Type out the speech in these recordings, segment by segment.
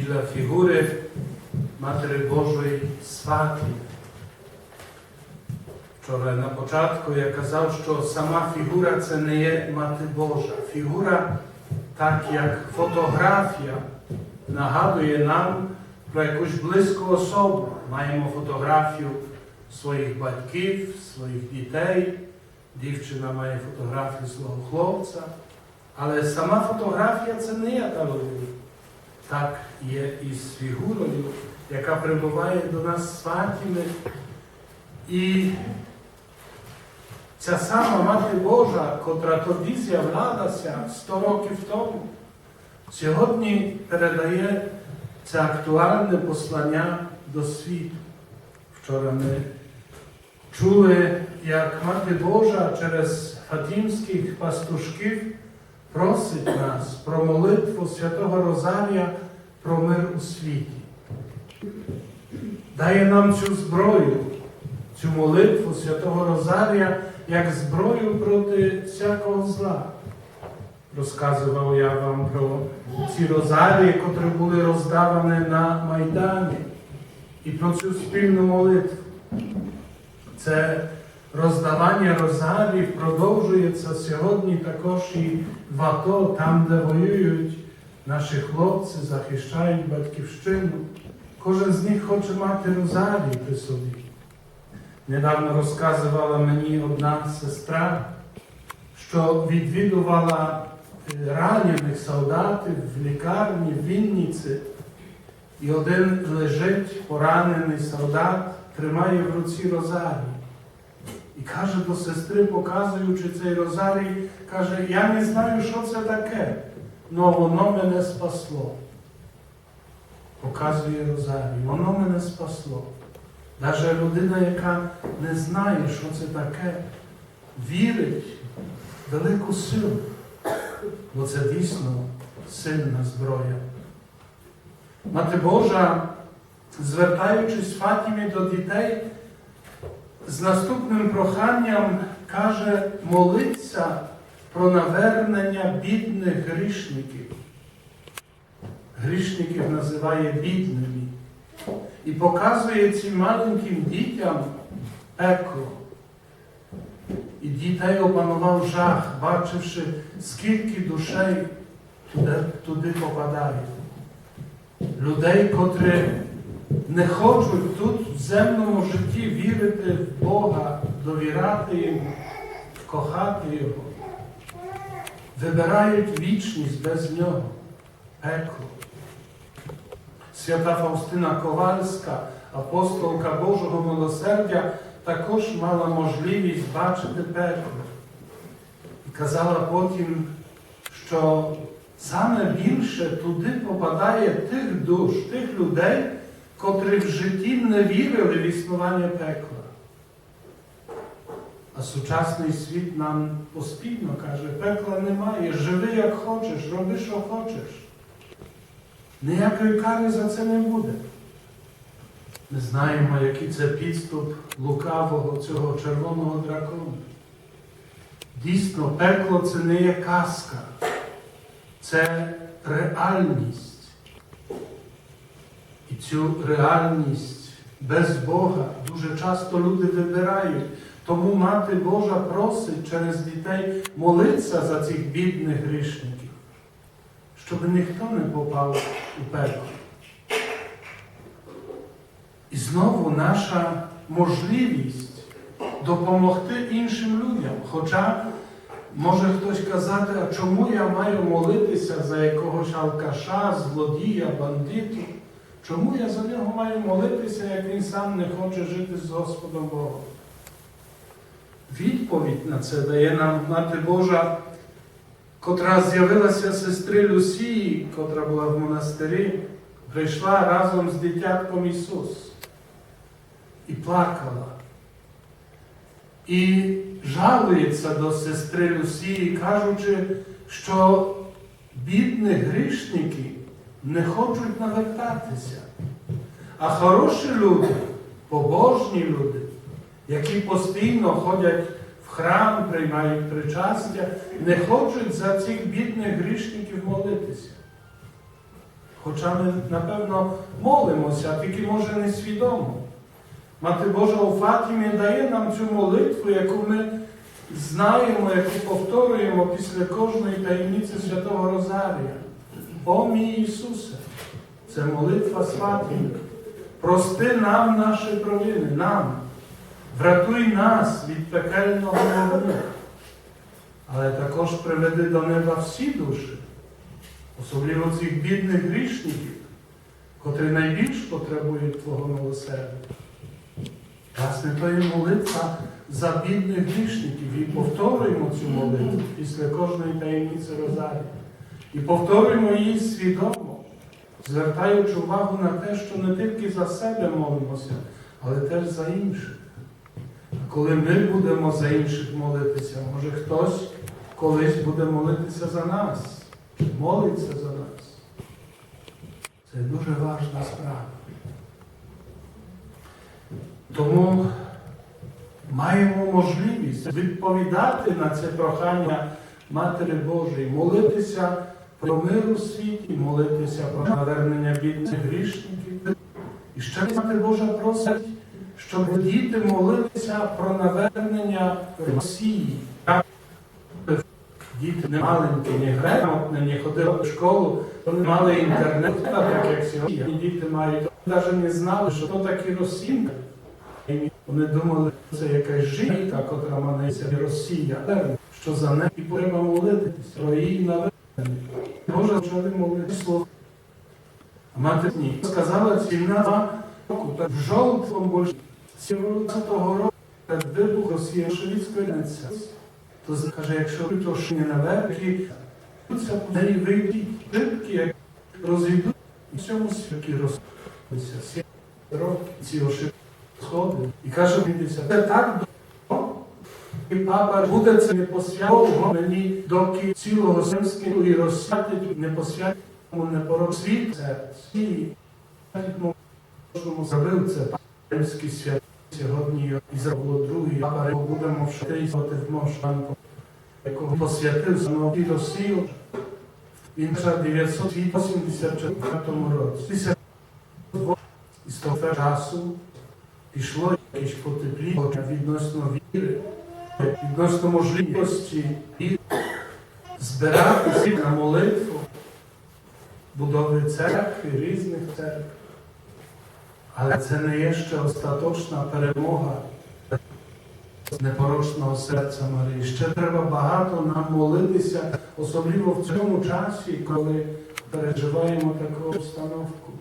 біля фігури Матері Божої сваті. Вчора на початку я казав, що сама фігура це не є Мати Божа. Фігура, так як фотографія, нагадує нам про якусь близьку особу. Маємо фотографію своїх батьків, своїх дітей. Дівчина має фотографію свого хлопця. Але сама фотографія це не є та людина. Так є і з фігурою, яка прибуває до нас сватіми. І ця сама Мати Божа, котра тоді з'являлася 100 років тому, сьогодні передає це актуальне послання до світу. Вчора ми чули, як Мати Божа через фатімських пастушків просить нас про молитву Святого Розарія про мир у світі. Дає нам цю зброю, цю молитву Святого Розарія як зброю проти всякого зла. Розказував я вам про ці розарії, котрі були роздавані на Майдані, і про цю спільну молитву. Це роздавання розарів продовжується сьогодні також і в АТО, там, де воюють наші хлопці, захищають батьківщину. Кожен з них хоче мати розарій при собі. Недавно розказувала мені одна сестра, що відвідувала е, ранених солдатів в лікарні в Вінниці, і один лежить поранений солдат, тримає в руці розарій. І каже до сестри, показуючи цей розарій, каже, я не знаю, що це таке, але воно мене спасло. Показує розарій, воно мене спасло. Навіть людина, яка не знає, що це таке, вірить в велику силу, бо це дійсно сильна зброя. Мати Божа, звертаючись Фатімі до дітей, з наступним проханням каже молиться про навернення бідних грішників. Грішників називає бідними і показує цим маленьким дітям пекло. І дітей опанував жах, бачивши, скільки душей туди, туди попадає. Людей, котрі не хочуть тут в земному житті вірити в Бога, довіряти Йому, кохати Його. Вибирають вічність без нього, пекло. Свята Фаустина Ковальська, апостолка Божого милосердя, також мала можливість бачити пекло. І казала потім, що саме більше туди попадає тих душ, тих людей, котрі в житті не вірили в існування пекла. А сучасний світ нам поспільно каже, пекла немає, живи як хочеш, роби, що хочеш. Ніякої кари за це не буде. Ми знаємо, який це підступ лукавого цього червоного дракона. Дійсно, пекло це не є казка, це реальність. І цю реальність без Бога дуже часто люди вибирають. Тому Мати Божа просить через дітей молитися за цих бідних грішників, щоб ніхто не попав у пекло. І знову наша можливість допомогти іншим людям. Хоча може хтось казати, а чому я маю молитися за якогось алкаша, злодія, бандиту? Чому я за нього маю молитися, як він сам не хоче жити з Господом Богом? Відповідь на це дає нам Мати Божа, котра з'явилася сестри Люсії, котра була в монастирі, прийшла разом з дитятком Ісус і плакала. І жалується до сестри Люсії, кажучи, що бідні грішники не хочуть навертатися. А хороші люди, побожні люди, які постійно ходять в храм, приймають причастя, не хочуть за цих бідних грішників молитися. Хоча ми, напевно, молимося, тільки може не свідомо. Мати Божа у Фатімі дає нам цю молитву, яку ми знаємо, яку повторюємо після кожної таємниці Святого Розарія. О мій Ісусе, це молитва з Фатіми. Прости нам наші провини, нам. Врятуй нас від пекельного вогню. Але також приведи до неба всі душі, особливо цих бідних грішників, котрі найбільш потребують Твого милосердя. Власне, то є молитва за бідних грішників. І повторюємо цю молитву після кожної таємниці Розарії. І повторюємо її свідомо, звертаючи увагу на те, що не тільки за себе молимося, але теж за інших. Коли ми будемо за інших молитися, може хтось колись буде молитися за нас, молиться за нас. Це дуже важна справа. Тому маємо можливість відповідати на це прохання Матері Божої, молитися про мир у світі, молитися про навернення бідних грішників. І ще Мати Божа просить, щоб діти молилися про навернення Росії. Діти не маленькі, не грамотні, не ходили в школу, вони мали інтернет, так як сьогодні. Діти мають, навіть не знали, що то такі росінка. Вони думали, що це якась жінка, котра манеться Росія, що за неї треба молитися, про її навернення. Боже, почали молити слово. Мати ні. Сказала ціна року, так в жовтому божі. 17-го року перед вибух Російської нації. То каже, якщо ви то ще не наверхи, це неї вийдуть шибки, як розійдуть, в цьому світі розходиться. Сім років ці ошибки сходи. І каже, «Дивіться, це так довго, і папа буде це не посвятого мені, доки цілого земського і розсвятить, не посвятить, не порок світ серць. І кожному зробив це римський свят сьогодні і зробило другий, папа будемо в штрійсувати в Мошанку, якого посвятив самого Росію. В 1984 році. І з того часу пішло якесь потепління відносно віри, відносно можливості і збиратися на молитву, будови церкви, різних церкв. Але це не є ще остаточна перемога непорочного серця Марії. Ще треба багато нам молитися, особливо в цьому часі, коли переживаємо таку обстановку,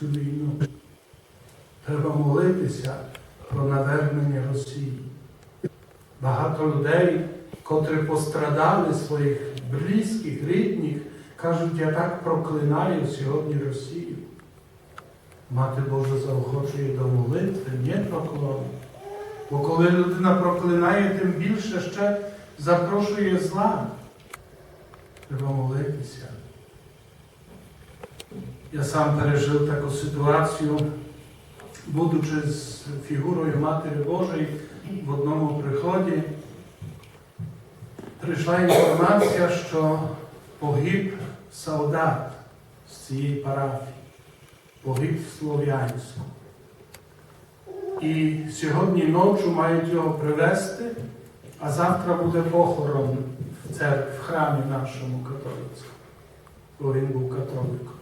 цю війну. Треба молитися про навернення Росії. Багато людей, котрі пострадали своїх близьких, рідних, кажуть, я так проклинаю сьогодні Росію. Мати Божа заохочує до молитви, не проклону. Бо коли людина проклинає, тим більше ще запрошує зла. Треба молитися. Я сам пережив таку ситуацію, будучи з фігурою Матері Божої в одному приході, прийшла інформація, що погиб солдат з цієї парафії, погиб Слов'янську. І сьогодні ночі мають його привезти, а завтра буде похорон в церкві, в храмі нашому католицькому, бо він був католиком.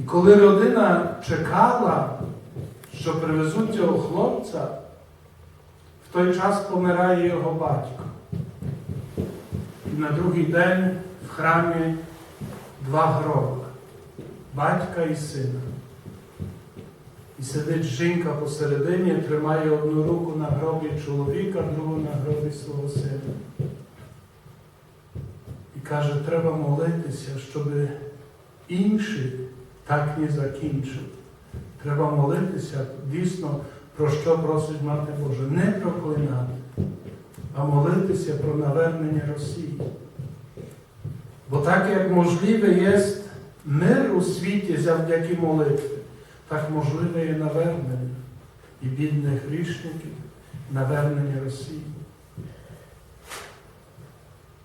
І коли родина чекала, що привезуть цього хлопця, в той час помирає його батько. І на другий день в храмі два гроби батька і сина. І сидить жінка посередині, тримає одну руку на гробі чоловіка, другу на гробі свого сина. І каже, треба молитися, щоб інші так не закінчили. Треба молитися дійсно, про що просить Мати Божа. Не проклинати, а молитися про навернення Росії. Бо так як можливе є мир у світі завдяки молитві, так можливе і навернення і бідних грішників, навернення Росії.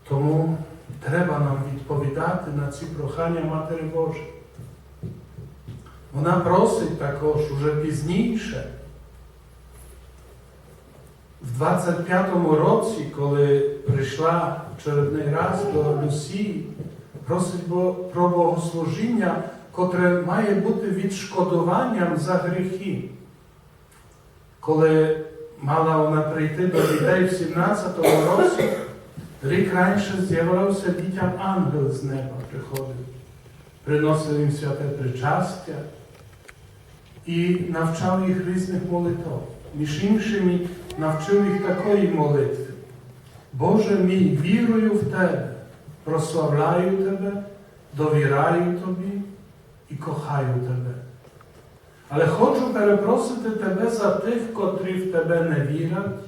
Тому треба нам відповідати на ці прохання Матері Божої. Вона просить також уже пізніше, в 25-му році, коли прийшла чередний раз до Люсії, просить про богослужіння, котре має бути відшкодуванням за гріхи. Коли мала вона прийти до дітей в 17-му році, рік раніше з'явився дітям ангел з неба приходив, приносив їм святе причастя і навчав їх різних молитв. Між іншими навчив їх такої молитви. Боже мій, вірую в Тебе, прославляю Тебе, довіряю Тобі і кохаю Тебе. Але хочу перепросити Тебе за тих, котрі в Тебе не вірять,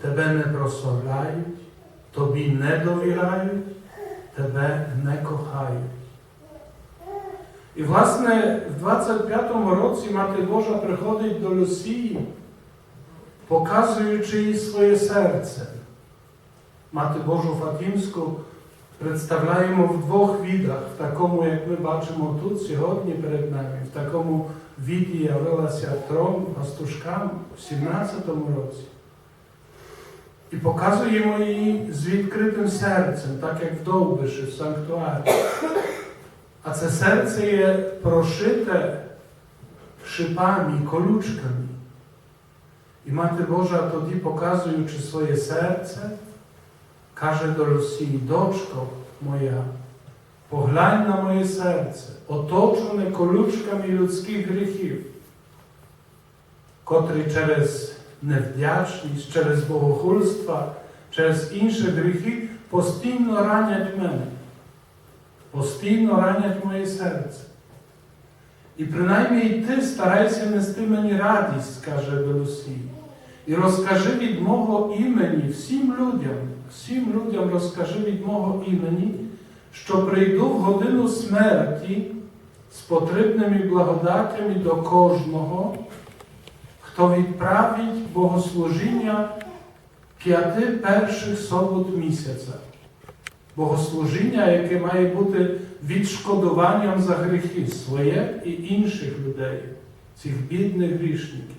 Тебе не прославляють, Тобі не довіряють, Тебе не кохають. І, власне, в 25-му році Мати Божа приходить до Люсії, показуючи їй своє серце. Мати Божу Фатімську представляємо в двох відах, в такому, як ми бачимо тут сьогодні перед нами, в такому віді явилася трон пастушкам в 17-му році. І показуємо її з відкритим серцем, так як в Довбиші, в санктуарі. А це серце є прошите шипами, колючками. І Мати Божа тоді, показуючи своє серце, каже до Росії, дочко моя, поглянь на моє серце, оточене колючками людських гріхів, котрі через невдячність, через богохульства, через інші гріхи постійно ранять мене, постійно ранять моє серце. І принаймні і ти старайся нести мені радість, каже до Лусії. І розкажи від мого імені всім людям, всім людям розкажи від мого імені, що прийду в годину смерті з потрібними благодатями до кожного, хто відправить богослужіння п'яти перших собот місяця. Богослужіння, яке має бути відшкодуванням за гріхи своє і інших людей, цих бідних грішників.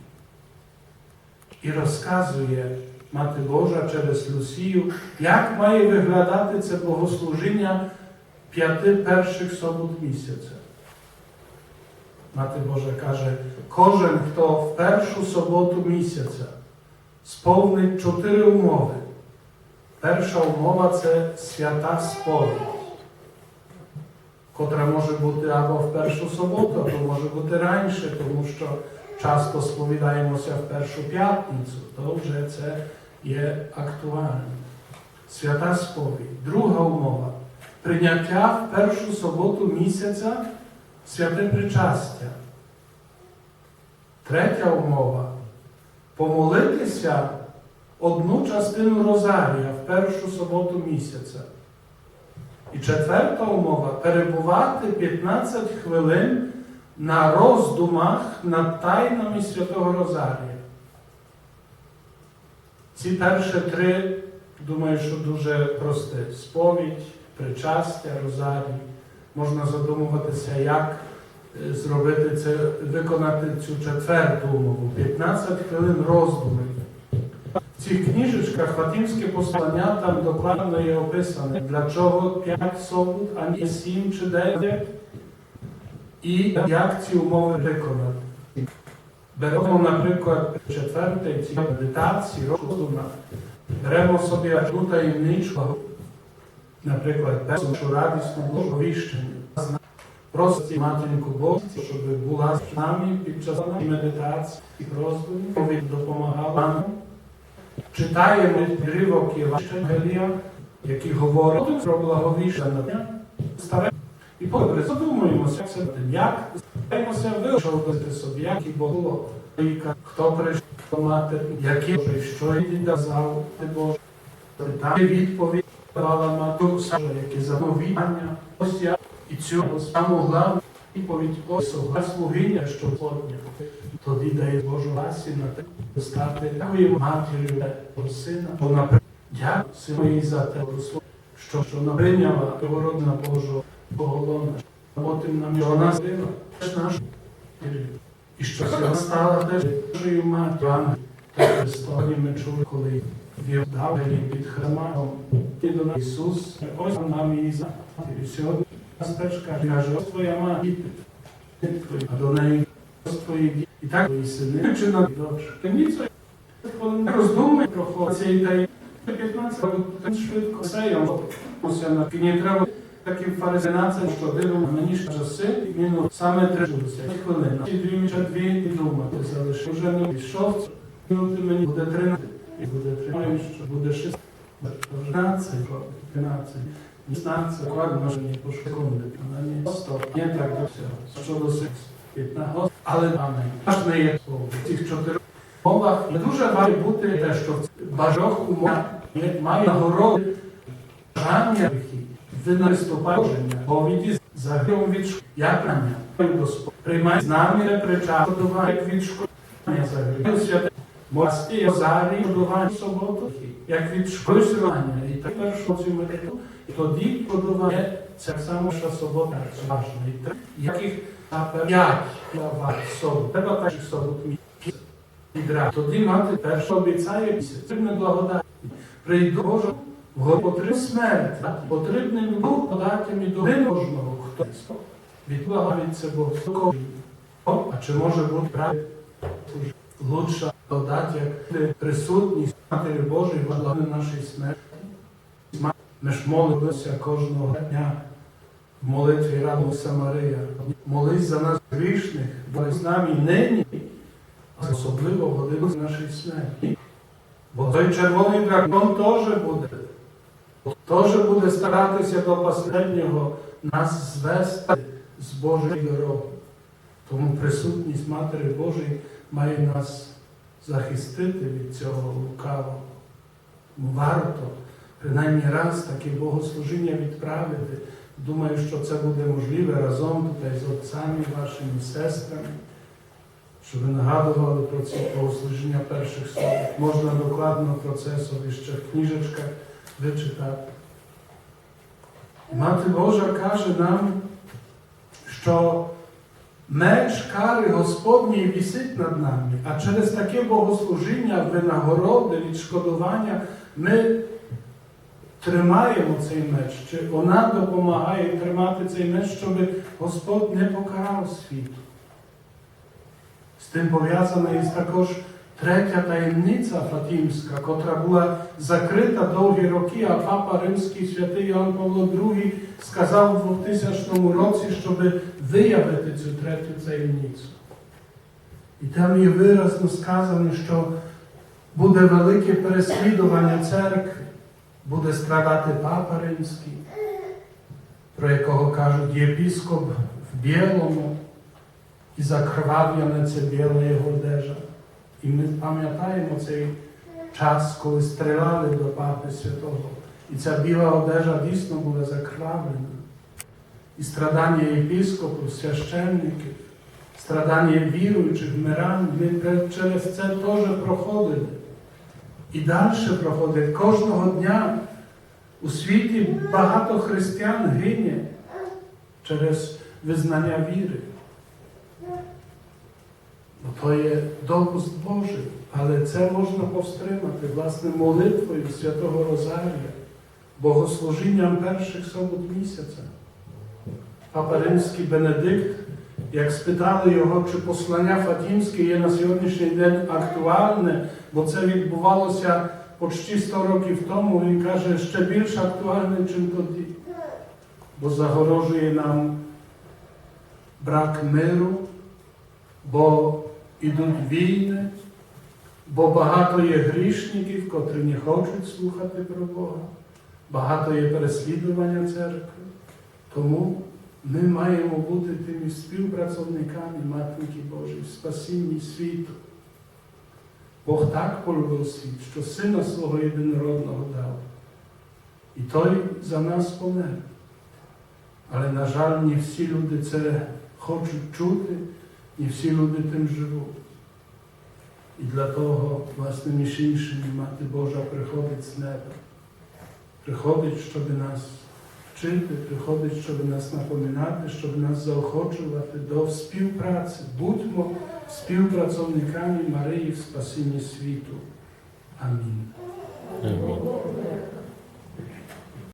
І розказує Мати Божа через Люсію, як має виглядати це богослужіння п'яти перших собот місяця. Мати Божа каже, кожен, хто в першу суботу місяця сповнить чотири умови. Перша умова це свята сповідь, котра може бути або в першу суботу, або може бути раніше, тому що часто сповідаємося в першу п'ятницю, то вже це є актуальним. Свята сповідь. Друга умова прийняття в першу суботу місяця святе причастя. Третя умова помолитися одну частину Розарія в першу суботу місяця. І четверта умова перебувати 15 хвилин на роздумах над тайнами Святого Розарія. Ці перші три, думаю, що дуже прості. Сповідь, причастя, Розарій. Можна задумуватися, як е, зробити це, виконати цю четверту умову. 15 хвилин роздумів. В цих книжечках Фатимське послання там докладно є описане, для чого 5 собут, а не 7 чи 9, і як ці умови виконати. Беремо, наприклад, четвертий ці медитації, роздума, беремо собі одну таємничу, наприклад, першу радісну благовіщення. Просить матінку Богу, щоб була з нами під час медитації і роздумів, допомагала нам. Читаємо відривок Євангелія, які говорять про благовіщення. І добре, задумуємося, як стараємося вишовувати собі, як і було. Хто прийшов матері, які вже що й казав, ти Боже. Та відповідь давала мату, які замовіння. Ось я і цю саму главну відповідь ось слугиня, що плотня. Тоді дає Божу ласі на те, стати такою матір'ю сина. Вона дякую сину за те що, вона прийняла Богородна Божого поголовна, потім нам його назвила теж наш І що вона стала теж Івана та Христові ми чули, коли віддав її під храмом. І до нас Ісус, ось нам її за І сьогодні нас теж каже, каже, ось твоя мати, а до неї ось твої діти. І так твої сини, чи на дочки. Ніц не роздумай про ход цієї та 15 років швидко сеям. Уся на не треба таким фаризинацем, що дивимо мені часи, міну саме три. Хвилина. Ці дві міша дві і думати. Залишив. Вже не йшов, минути мені буде 13, і буде 13, що буде 6, 15, 15, 16, ладно, що не по секунди, вона не 100, не так до всього, що до 6, 15, але амен. Аж не є слово. В цих чотирьох мовах не дуже має бути те, що в бажох умовах має нагороди. Бажання гріхи, винаступання, повіді за гріхом відшкодування. Господь приймай з нами причастування як відшкодування за гріх. Святе Мості Розарі подавання в суботу, як відшкодування. І тепер що цю молитву, тоді подавання це так само, що субота це важно. І так, яких п'ять давати собу. Треба перших собот. Тоді мати перше обіцяє. Це не благодать. Прийду Божу, потрібна смерть, потрібне любов подати до кожного, хто відблаговіться Бог. А чи може бути правда лучша подати, як присутність Матері Божої в нашій смерті? Ми ж молимося кожного дня в молитві радуйся Марія. Молись за нас грішних, бо з нами нині, особливо в годину нашої смерті. Бо той червоний дракон теж буде. Теж буде старатися до останнього нас звести з Божої дороги. Тому присутність Матері Божої має нас захистити від цього лукавого. Тому Варто принаймні раз таке богослужіння відправити. Думаю, що це буде можливе разом тут з отцями вашими сестрами, щоб ви нагадували про ці богослужіння перших слов. Можна докладно про ще в книжечках вичитати. Мати Божа каже нам, що меч кари Господній вісить над нами, а через таке богослужіння, винагороди, відшкодування ми тримаємо цей меч, чи вона допомагає тримати цей меч, щоб Господь не покарав світу. З тим пов'язана є також третя таємниця Фатімська, котра була закрита довгі роки, а папа Римський святий Іоанн Павло II сказав у 2000 році, щоб виявити цю третю таємницю. І там є виразно сказано, що буде велике переслідування церкви, буде страдати папа Римський, про якого кажуть єпіскоп в білому і закривав'яне це біла його одежа. І ми пам'ятаємо цей час, коли стріляли до Папи Святого. І ця біла одежа дійсно була закривавлена. І страдання єпіскопів, священників, страдання віруючих, мирян, ми через це теж проходили. І далі проходить. Кожного дня у світі багато християн гине через визнання віри. То є допуск Божий, але це можна повстримати власне молитвою Святого Розарія, богослужінням перших собот місяця. Папа Римський Бенедикт, як спитали його, чи послання Фатімське є на сьогоднішній день актуальне, бо це відбувалося почти 100 років тому, він каже, ще більш актуальне, ніж тоді, бо загорожує нам брак миру, бо ідуть війни, бо багато є грішників, котрі не хочуть слухати про Бога, багато є переслідування церкви. Тому ми маємо бути тими співпрацівниками Матінки Божої в спасінні світу. Бог так полюбив світ, що Сина свого єдинородного дав. І той за нас помер. Але, на жаль, не всі люди це хочуть чути, не всі люди тим живуть. І для того, власне, між іншими, Мати Божа приходить з неба. приходить, щоб нас вчити, приходить, щоб нас напоминати, щоб нас заохочувати до співпраці. Будьмо співпрацовниками Марії в спасінні світу. Амінь. Амінь.